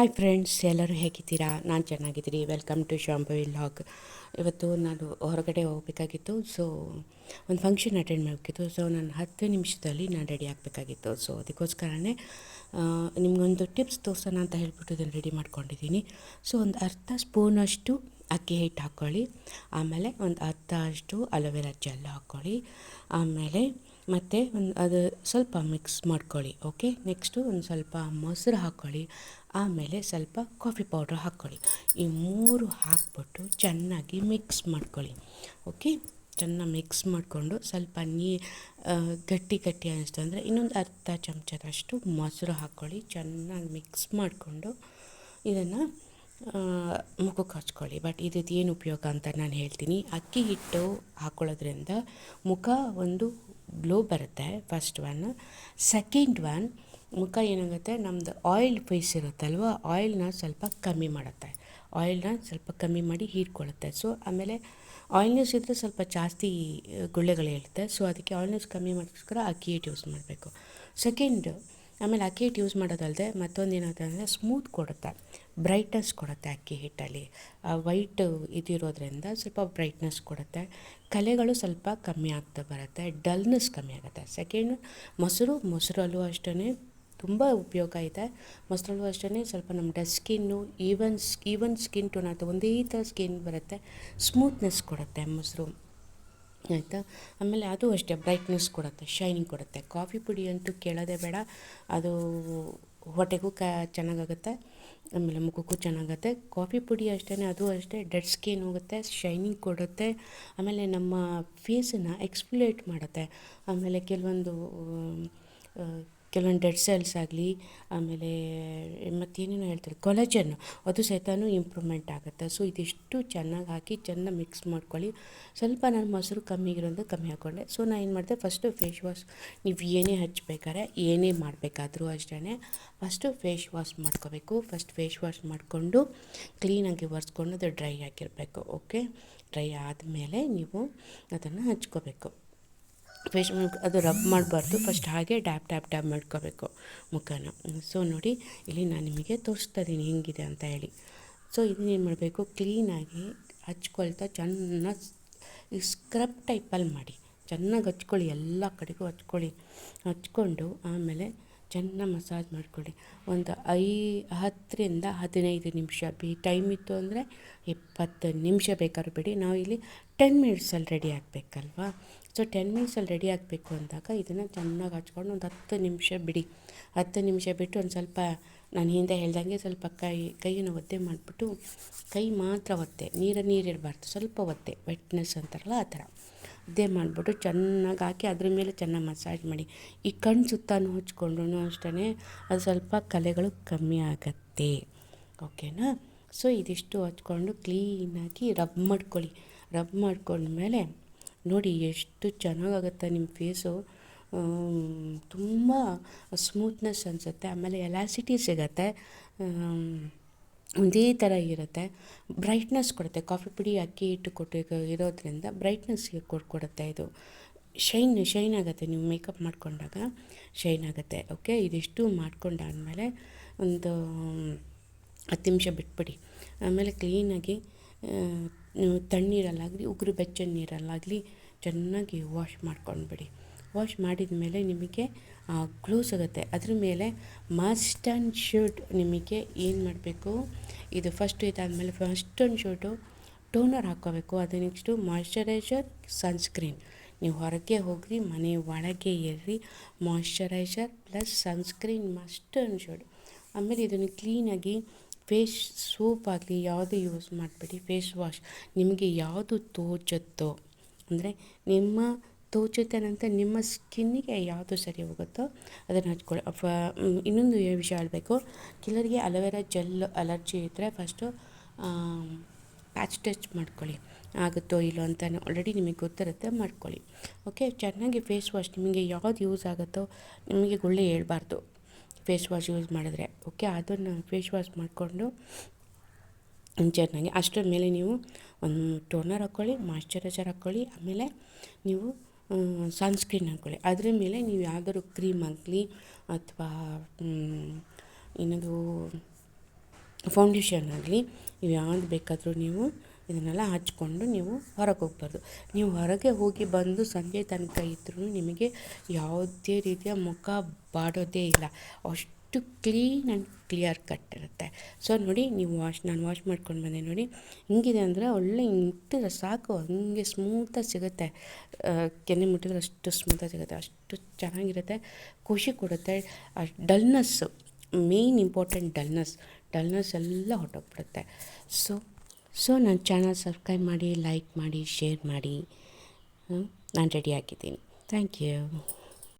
Hi friends ಎಲ್ಲರೂ ಹೇಗಿದ್ದೀರಾ? ನಾನು ಚೆನ್ನಾಗಿದ್ದೀನಿ. ವೆಲ್ಕಮ್ ಟು ಶಾಂಭವಿ ಲಾಗ್ ಇವತ್ತು ನಾನು ಹೊರಗಡೆ ಹೋಗಬೇಕಾಗಿತ್ತು. ಸೊ ಒಂದು ಫಂಕ್ಷನ್ ಅಟೆಂಡ್ ಮಾಡಬೇಕಿತ್ತು. ಸೊ ನಾನು ಹತ್ತು ನಿಮಿಷದಲ್ಲಿ ನಾನು ರೆಡಿ ಆಗಬೇಕಾಗಿತ್ತು. ಸೊ ಅದಕ್ಕೋಸ್ಕರನೇ ನಿಮಗೊಂದು ಟಿಪ್ಸ್ ತೋರಿಸೋಣ ಅಂತ ಹೇಳ್ಬಿಟ್ಟು ಇದನ್ನು ರೆಡಿ ಮಾಡ್ಕೊಂಡಿದ್ದೀನಿ. ಸೊ ಒಂದು ಅರ್ಧ ಸ್ಪೂನಷ್ಟು ಅಕ್ಕಿ ಹಿಟ್ಟು ಹಾಕ್ಕೊಳ್ಳಿ. ಆಮೇಲೆ ಒಂದು ಅರ್ಧ ಅಷ್ಟು ಅಲೋವೆರಾ ಜೆಲ್ ಹಾಕ್ಕೊಳ್ಳಿ. ಆಮೇಲೆ ಮತ್ತು ಒಂದು ಅದು ಸ್ವಲ್ಪ ಮಿಕ್ಸ್ ಮಾಡ್ಕೊಳ್ಳಿ, ಓಕೆ? ನೆಕ್ಸ್ಟು ಒಂದು ಸ್ವಲ್ಪ ಮೊಸರು ಹಾಕ್ಕೊಳ್ಳಿ, ಆಮೇಲೆ ಸ್ವಲ್ಪ ಕಾಫಿ ಪೌಡ್ರ್ ಹಾಕ್ಕೊಳ್ಳಿ. ಈ ಮೂರು ಹಾಕ್ಬಿಟ್ಟು ಚೆನ್ನಾಗಿ ಮಿಕ್ಸ್ ಮಾಡ್ಕೊಳ್ಳಿ, ಓಕೆ? ಚೆನ್ನಾಗಿ ಮಿಕ್ಸ್ ಮಾಡಿಕೊಂಡು ಸ್ವಲ್ಪ ನೀ ಗಟ್ಟಿ ಗಟ್ಟಿ ಅನ್ನಿಸ್ತು ಅಂದರೆ ಇನ್ನೊಂದು ಅರ್ಧ ಚಮಚದಷ್ಟು ಮೊಸರು ಹಾಕ್ಕೊಳ್ಳಿ, ಚೆನ್ನಾಗಿ ಮಿಕ್ಸ್ ಮಾಡಿಕೊಂಡು ಇದನ್ನು ಮುಖಕ್ಕೆ ಹಚ್ಕೊಳ್ಳಿ. ಬಟ್ ಏನು ಉಪಯೋಗ ಅಂತ ನಾನು ಹೇಳ್ತೀನಿ. ಅಕ್ಕಿ ಹಿಟ್ಟು ಹಾಕ್ಕೊಳ್ಳೋದ್ರಿಂದ ಮುಖ ಒಂದು ಗ್ಲೋ ಬರುತ್ತೆ ಫಸ್ಟ್ ಒನ್ ಸೆಕೆಂಡ್ ಒನ್ ಮುಖ ಏನಾಗುತ್ತೆ? ನಮ್ಮದು ಆಯಿಲ್ ಫೇಸ್ ಇರುತ್ತಲ್ವ ಆಯಿಲ್ನ ಸ್ವಲ್ಪ ಕಮ್ಮಿ ಮಾಡುತ್ತೆ. ಆಯಿಲ್ನ ಸ್ವಲ್ಪ ಕಮ್ಮಿ ಮಾಡಿ ಹೀರ್ಕೊಳ್ಳುತ್ತೆ. ಸೊ ಆಮೇಲೆ ಆಯಿಲ್ನೆಸ್ ಇದ್ದರೆ ಸ್ವಲ್ಪ ಜಾಸ್ತಿ ಗುಳ್ಳೆಗಳಿರುತ್ತೆ ಸೊ ಅದಕ್ಕೆ ಆಯಿಲ್ನೆಸ್ ಕಮ್ಮಿ ಮಾಡೋಕ್ಕೋಸ್ಕರ ಅಕ್ಕಿ ಹಿಟ್ಟು ಯೂಸ್ ಮಾಡಬೇಕು. ಸೆಕೆಂಡ್ ಆಮೇಲೆ ಅಕ್ಕಿ ಹಿಟ್ಟು ಯೂಸ್ ಮಾಡೋದಲ್ಲದೆ ಮತ್ತೊಂದು ಏನಾಗುತ್ತೆ ಅಂದರೆ ಸ್ಮೂತ್ ಕೊಡುತ್ತೆ. ಬ್ರೈಟ್ನೆಸ್ ಕೊಡುತ್ತೆ ಅಕ್ಕಿ ಹಿಟ್ಟಲ್ಲಿ. ವೈಟ್ ಇದಿರೋದ್ರಿಂದ ಸ್ವಲ್ಪ ಬ್ರೈಟ್ನೆಸ್ ಕೊಡುತ್ತೆ. ಕಲೆಗಳು ಸ್ವಲ್ಪ ಕಮ್ಮಿ ಆಗ್ತಾ ಬರುತ್ತೆ. ಡಲ್ನೆಸ್ ಕಮ್ಮಿ ಆಗುತ್ತೆ. ಸೆಕೆಂಡ್ ಮೊಸರು ಮೊಸರಲ್ಲೂ ಅಷ್ಟೇ ತುಂಬ ಉಪಯೋಗ ಇದೆ ಮೊಸರಲ್ಲೂ ಅಷ್ಟೇ ಸ್ವಲ್ಪ ನಮ್ಮ dead skin even even skin tone ಆಗುತ್ತೆ ಒಂದೇ ಥರ ಸ್ಕಿನ್ ಬರುತ್ತೆ. ಸ್ಮೂತ್ನೆಸ್ ಕೊಡುತ್ತೆ ಮೊಸರು. ಆಯಿತಾ? ಆಮೇಲೆ ಅದು ಅಷ್ಟೇ ಬ್ರೈಟ್ನೆಸ್ ಕೊಡುತ್ತೆ ಶೈನಿಂಗ್ ಕೊಡುತ್ತೆ. ಕಾಫಿ ಪುಡಿ ಅಂತೂ ಕೇಳೋದೇ ಬೇಡ. ಅದು ಹೊಟ್ಟೆಗೂ ಕ, ಚೆನ್ನಾಗಾಗುತ್ತೆ. ಆಮೇಲೆ ಮುಖಕ್ಕೂ ಚೆನ್ನಾಗುತ್ತೆ. ಕಾಫಿ ಪುಡಿ ಅಷ್ಟೇ ಅದು ಅಷ್ಟೇ, ಡೆಡ್ ಸ್ಕಿನ್ ಹೋಗುತ್ತೆ, ಶೈನಿಂಗ್ ಕೊಡುತ್ತೆ. ಆಮೇಲೆ ನಮ್ಮ ಫೇಸನ್ನು ಎಕ್ಸ್ಪ್ಲೇಟ್ ಮಾಡುತ್ತೆ. ಆಮೇಲೆ ಕೆಲವೊಂದು ಕೆಲವೊಂದು ಡೆಡ್ ಸೆಲ್ಸ್ ಆಗಲಿ, ಆಮೇಲೆ, ಮತ್ತೇನೇನೋ ಹೇಳ್ತಾರೆ ಕೊಲಜನ್ನು ಅದು ಸಹಿತನೂ ಇಂಪ್ರೂವ್ಮೆಂಟ್ ಆಗುತ್ತೆ. ಸೊ ಇದಿಷ್ಟು ಚೆನ್ನಾಗಿ ಹಾಕಿ ಚೆನ್ನಾಗಿ ಮಿಕ್ಸ್ ಮಾಡ್ಕೊಳ್ಳಿ. ಸ್ವಲ್ಪ ನನ್ನ ಮೊಸರು ಕಮ್ಮಿ ಇರೋದು ಕಮ್ಮಿ ಹಾಕ್ಕೊಂಡೆ. ಸೊ ನಾನು ಏನು ಮಾಡಿದೆ ಫಸ್ಟು ಫೇಸ್ ವಾಶ್ ನೀವು ಏನೇ ಹಚ್ಬೇಕಾದ್ರೆ ಏನೇ ಮಾಡಬೇಕಾದ್ರೂ ಅಷ್ಟೇ ಫಸ್ಟು ಫೇಸ್ ವಾಶ್ ಮಾಡ್ಕೋಬೇಕು. ಫಸ್ಟ್ ಫೇಸ್ ವಾಶ್ ಮಾಡಿಕೊಂಡು ಕ್ಲೀನಾಗಿ ಒರೆಸ್ಕೊಂಡು ಅದು ಡ್ರೈ ಆಗಿರಬೇಕು ಓಕೆ ಡ್ರೈ ಆದಮೇಲೆ ನೀವು ಅದನ್ನು ಹಚ್ಕೋಬೇಕು. ಫೇಸ್ ಅದು ರಬ್ ಮಾಡಬಾರ್ದು. ಫಸ್ಟ್ ಹಾಗೆ ಡ್ಯಾಪ್ ಡ್ಯಾಪ್ ಡ್ಯಾಪ್ ಮಾಡ್ಕೋಬೇಕು ಮುಖನ. ಸೊ ನೋಡಿ, ಇಲ್ಲಿ ನಾನು ನಿಮಗೆ ತೋರಿಸ್ತಾ ಇದ್ದೀನಿ ಹೆಂಗಿದೆ ಅಂತ ಹೇಳಿ. ಸೊ ಇದನ್ನೇನು ಮಾಡಬೇಕು? ಕ್ಲೀನಾಗಿ ಹಚ್ಕೊಳ್ತಾ ಚೆನ್ನಾಗಿ ಸ್ಕ್ರಬ್ ಟೈಪಲ್ಲಿ ಮಾಡಿ. ಚೆನ್ನಾಗಿ ಹಚ್ಕೊಳ್ಳಿ, ಎಲ್ಲ ಕಡೆಗೂ ಹಚ್ಕೊಳ್ಳಿ. ಹಚ್ಕೊಂಡು ಆಮೇಲೆ ಚೆನ್ನಾಗಿ ಮಸಾಜ್ ಮಾಡ್ಕೊಳ್ಳಿ. ಒಂದು ಐ, ಹತ್ತರಿಂದ ಹದಿನೈದು ನಿಮಿಷ ಬಿ ಟೈಮ್ ಇತ್ತು ಅಂದರೆ ಇಪ್ಪತ್ತು ನಿಮಿಷ ಬೇಕಾದ್ರೂ ಬಿಡಿ. ನಾವು ಇಲ್ಲಿ ಟೆನ್ ಮಿನಿಟ್ಸಲ್ಲಿ ರೆಡಿ ಆಗಬೇಕಲ್ವಾ? ಸೊ, ಟೆನ್ ಮಿನಿಟ್ಸಲ್ಲಿ ರೆಡಿ ಆಗಬೇಕು ಅಂದಾಗ ಇದನ್ನು ಚೆನ್ನಾಗಿ ಹಚ್ಕೊಂಡು ಒಂದು ಹತ್ತು ನಿಮಿಷ ಬಿಡಿ. ಹತ್ತು ನಿಮಿಷ ಬಿಟ್ಟು ಒಂದು ಸ್ವಲ್ಪ ನಾನು ಹಿಂದೆ ಹೇಳ್ದಂಗೆ ಸ್ವಲ್ಪ ಕೈ, ಕೈಯನ್ನು ಒದ್ದೆ ಮಾಡಿಬಿಟ್ಟು ಕೈ ಮಾತ್ರ ಒತ್ತೆ ನೀರ, ನೀರಿರಬಾರ್ದು. ಸ್ವಲ್ಪ ಒತ್ತೆ ವೆಟ್ನೆಸ್ ಅಂತಾರಲ್ಲ ಆ ಥರ. ಒದ್ದೆ ಮಾಡಿಬಿಟ್ಟು ಚೆನ್ನಾಗಿ ಹಾಕಿ ಅದ್ರ ಮೇಲೆ ಚೆನ್ನಾಗಿ ಮಸಾಜ್ ಮಾಡಿ. ಈ ಕಣ್ಣು ಸುತ್ತಾನು ಹಚ್ಕೊಂಡ್ರು ಅಷ್ಟೇ ಅದು ಸ್ವಲ್ಪ ಕಲೆಗಳು ಕಮ್ಮಿ ಆಗತ್ತೆ. ಓಕೆನಾ? ಸೊ ಇದಿಷ್ಟು ಹಚ್ಕೊಂಡು ಕ್ಲೀನಾಗಿ ರಬ್ ಮಾಡ್ಕೊಳ್ಳಿ. ರಬ್ ಮಾಡ್ಕೊಂಡ್ಮೇಲೆ ನೋಡಿ ಎಷ್ಟು ಚೆನ್ನಾಗಾಗುತ್ತೆ ನಿಮ್ಮ ಫೇಸು. ತುಂಬ ಸ್ಮೂತ್ನೆಸ್ ಅನಿಸುತ್ತೆ. ಆಮೇಲೆ ಎಲಾಸಿಟಿ ಸಿಗತ್ತೆ. ಒಂದೇ ಥರ ಇರುತ್ತೆ. ಬ್ರೈಟ್ನೆಸ್ ಕೊಡುತ್ತೆ. ಕಾಫಿ ಪುಡಿ, ಅಕ್ಕಿ ಹಿಟ್ಟು ಕೊಟ್ಟು ಇರೋದ್ರಿಂದ ಬ್ರೈಟ್ನೆಸ್ ಕೊಡ್ಕೊಡುತ್ತೆ ಇದು. ಶೈನ್ ಶೈನ್ ಆಗುತ್ತೆ. ನೀವು ಮೇಕಪ್ ಮಾಡಿಕೊಂಡಾಗ ಶೈನ್ ಆಗುತ್ತೆ. ಓಕೆ ಇದಿಷ್ಟು ಮಾಡ್ಕೊಂಡಾದಮೇಲೆ ಒಂದು ಹತ್ತು ನಿಮಿಷ ಬಿಟ್ಬಿಡಿ. ಆಮೇಲೆ ಕ್ಲೀನಾಗಿ ತಣ್ಣೀರಲ್ಲಾಗಲಿ, ಉಗುರು ಬೆಚ್ಚ ನೀರಲ್ಲಾಗಲಿ ಚೆನ್ನಾಗಿ ವಾಶ್ ಮಾಡ್ಕೊಂಡ್ಬಿಡಿ. ವಾಶ್ ಮಾಡಿದ ಮೇಲೆ ನಿಮಗೆ ಗ್ಲೋ ಸಿಗುತ್ತೆ ಅದ್ರ ಮೇಲೆ ಮಸ್ಟ್ ಆ್ಯಂಡ್ ಶೂಟ್ ನಿಮಗೆ ಏನು ಮಾಡಬೇಕು? ಇದು ಫಸ್ಟ್ ಇದಾದಮೇಲೆ ಫಸ್ಟ್ ಆ್ಯಂಡ್ ಶುಡ್ಡು ಟೋನರ್ ಹಾಕ್ಕೋಬೇಕು. ಅದು ನೆಕ್ಸ್ಟು ಮಾಯ್ಶ್ಚರೈಸರ್ ಸನ್ಸ್ಕ್ರೀನ್ ನೀವು ಹೊರಗೆ ಹೋಗ್ರಿ, ಮನೆ ಒಳಗೆ ಇರ್ರಿ moisturiser plus sunscreen must and should ಆಮೇಲೆ ಇದನ್ನು ಕ್ಲೀನಾಗಿ ಫೇಸ್ ಸೋಪ್ ಆಗಲಿ, ಯಾವುದೇ ಯೂಸ್ ಮಾಡಬೇಡಿ ಫೇಸ್ ವಾಶ್ ನಿಮಗೆ ಯಾವುದು ತೋಚುತ್ತೋ, ಅಂದರೆ ನಿಮ್ಮ ತೋಚುತ್ತೆ ನಂತರ ನಿಮ್ಮ ಸ್ಕಿನ್ನಿಗೆ ಯಾವುದು ಸರಿ ಹೋಗುತ್ತೋ ಅದನ್ನು ಹಚ್ಕೊಳ್ಳಿ. ಇನ್ನೊಂದು ವಿಷಯ ಹೇಳಬೇಕು. ಕೆಲವರಿಗೆ ಅಲೋವೆರಾ ಜೆಲ್ ಅಲರ್ಜಿ ಇದ್ದರೆ ಫಸ್ಟು ಪ್ಯಾಚ್ ಟಚ್ ಮಾಡ್ಕೊಳ್ಳಿ. ಆಗುತ್ತೋ ಇಲ್ಲೋ ಅಂತ ಆಲ್ರೆಡಿ ನಿಮಗೆ ಗೊತ್ತಿರುತ್ತೆ, ಮಾಡ್ಕೊಳ್ಳಿ. ಓಕೆ ಚೆನ್ನಾಗಿ ಫೇಸ್ ವಾಶ್ ನಿಮಗೆ ಯಾವ್ದು ಯೂಸ್ ಆಗುತ್ತೋ ನಿಮಗೆ ಗುಳ್ಳೆ ಹೇಳ್ಬಾರ್ದು. ಫೇಸ್ ವಾಶ್ ಯೂಸ್ ಮಾಡಿದ್ರೆ ಓಕೆ ಅದನ್ನು ಫೇಸ್ ವಾಶ್ ಮಾಡಿಕೊಂಡು ಚೆನ್ನಾಗಿ ಅಷ್ಟರ ಮೇಲೆ ನೀವು ಒಂದು ಟೋನರ್ ಹಾಕ್ಕೊಳ್ಳಿ ಮಾಯ್ಶ್ಚರೈಸರ್ ಹಾಕ್ಕೊಳ್ಳಿ ಆಮೇಲೆ ನೀವು ಸನ್ಸ್ಕ್ರೀನ್ ಹಾಕ್ಕೊಳ್ಳಿ. ಅದರ ಮೇಲೆ ನೀವು ಯಾವ್ದಾದ್ರು ಕ್ರೀಮ್ ಆಗಲಿ ಅಥವಾ ಏನದು ಫೌಂಡೇಶನ್ ಆಗಲಿ, ನೀವು ಯಾವ್ದು ಬೇಕಾದರೂ ನೀವು ಇದನ್ನೆಲ್ಲ ಹಚ್ಕೊಂಡು ನೀವು ಹೊರಗೆ ಹೋಗ್ಬಾರ್ದು. ನೀವು ಹೊರಗೆ ಹೋಗಿ ಬಂದು ಸಂಜೆ ತನಕ ಇದ್ರೂ ನಿಮಗೆ ಯಾವುದೇ ರೀತಿಯ ಮುಖ ಬಾಡೋದೇ ಇಲ್ಲ. ಅಷ್ಟು ಕ್ಲೀನ್ ಆ್ಯಂಡ್ ಕ್ಲಿಯರ್ ಕಟ್ ಇರುತ್ತೆ. ಸೊ ನೋಡಿ, ನೀವು ವಾಶ್, ನಾನು ವಾಶ್ ಮಾಡ್ಕೊಂಡು ಬಂದೆ ನೋಡಿ. ಹಿಂಗಿದೆ ಅಂದರೆ ಒಳ್ಳೆ ಮುಟ್ಟಿದ್ರೆ ಸಾಕು, ಹಂಗೆ ಸ್ಮೂತಾಗಿ ಸಿಗುತ್ತೆ. ಕೆನೆ ಮುಟ್ಟಿದ್ರೆ ಅಷ್ಟು ಸ್ಮೂತಾಗಿ ಸಿಗುತ್ತೆ, ಅಷ್ಟು ಚೆನ್ನಾಗಿರುತ್ತೆ. ಖುಷಿ ಕೊಡುತ್ತೆ. Dullness main important dullness dullness ಎಲ್ಲ ಹೊಟ್ಟೋಗ್ಬಿಡುತ್ತೆ ಸೊ ಸೊ ನನ್ನ ಚಾನಲ್ ಸಬ್ಸ್ಕ್ರೈಬ್ ಮಾಡಿ ಲೈಕ್ ಮಾಡಿ ಶೇರ್ ಮಾಡಿ. ನಾನು ರೆಡಿ ಆಗಿದ್ದೀನಿ. Thank you